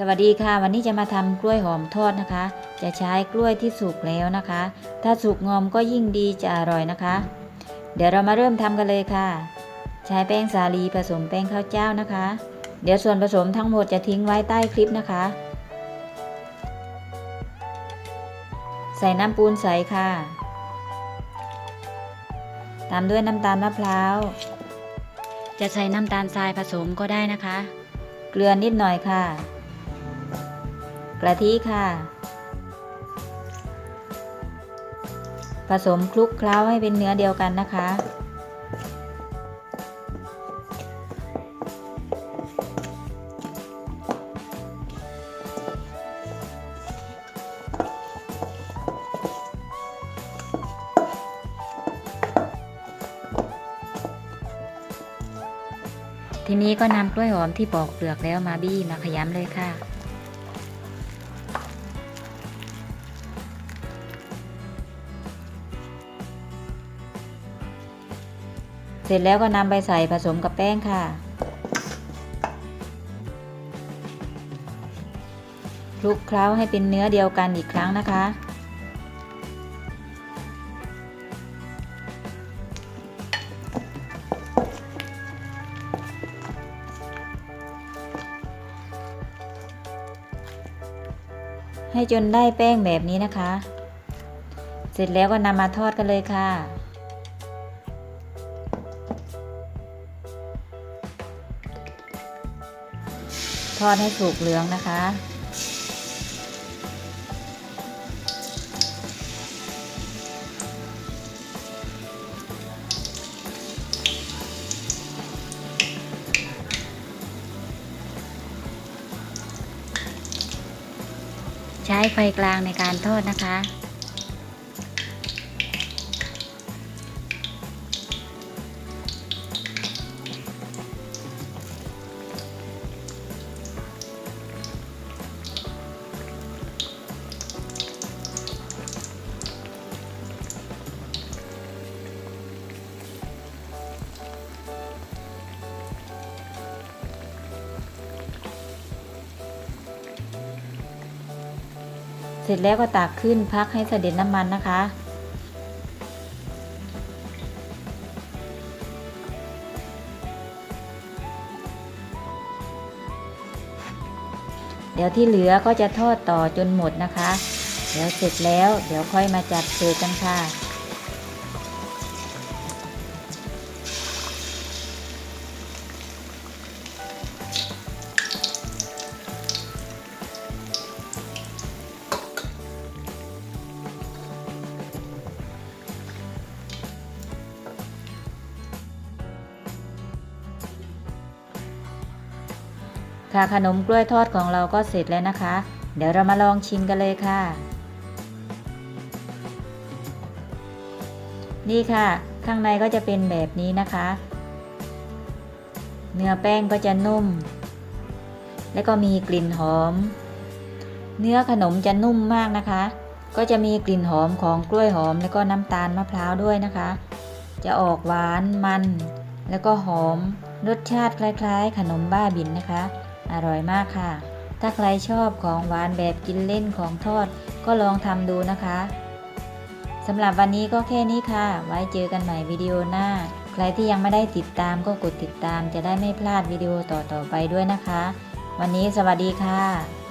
สวัสดีค่ะ วันนี้จะมาทำกล้วยหอมทอดนะคะ จะใช้กล้วยที่สุกแล้วนะคะ ถ้าสุกงอมก็ยิ่งดีจะอร่อยนะคะ เดี๋ยวเรามาเริ่มทำกันเลยค่ะ ใช้แป้งสาลีผสมแป้งข้าวเจ้านะคะ เดี๋ยวส่วนผสมทั้งหมดจะทิ้งไว้ใต้คลิปนะคะ ใส่น้ำปูนใสค่ะ ตามด้วยน้ำตาลมะพร้าว จะใส่น้ำตาลทรายผสมก็ได้นะคะ เกลือนิดหน่อยค่ะ กะทิค่ะ ผสมคลุกเคล้าให้เป็นเนื้อเดียวกันนะคะ ทีนี้ก็นำกล้วยหอมที่ปอกเปลือกแล้วมาบี้มาขยำเลยค่ะ เสร็จแล้วก็นำไปใส่ผสมกับแป้งค่ะคลุกเคล้าให้เป็นเนื้อเดียวกันอีกครั้งนะคะ ให้จนได้แป้งแบบนี้นะคะ เสร็จแล้วก็นำมาทอดกันเลยค่ะ ทอดให้สุกเหลืองนะคะ ใช้ไฟกลางในการทอดนะคะ เสร็จแล้วก็ตักขึ้นพักให้เสด็จน้ำมันนะคะ เดี๋ยวที่เหลือก็จะทอดต่อจนหมดนะคะ เดี๋ยวเสร็จแล้วเดี๋ยวค่อยมาจัดเสิร์ฟกันค่ะ ค่ะขนมกล้วยทอดของเราก็เสร็จแล้วนะคะ เดี๋ยวเรามาลองชิมกันเลยค่ะ นี่ค่ะ ข้างในก็จะเป็นแบบนี้นะคะ เนื้อแป้งก็จะนุ่ม แล้วก็มีกลิ่นหอม เนื้อขนมจะนุ่มมากนะคะ ก็จะมีกลิ่นหอมของกล้วยหอมแล้วก็น้ำตาลมะพร้าวด้วยนะคะ จะออกหวานมัน แล้วก็หอมรสชาติคล้าย ๆ ขนมบ้าบินนะคะ อร่อยมากค่ะ ถ้าใครชอบของหวานแบบกินเล่นของทอดก็ลองทำดูนะคะสำหรับวันนี้ก็แค่นี้ค่ะ ไว้เจอกันใหม่วิดีโอหน้า ใครที่ยังไม่ได้ติดตามก็กดติดตามจะได้ไม่พลาดวิดีโอต่อๆไปด้วยนะคะ วันนี้สวัสดีค่ะ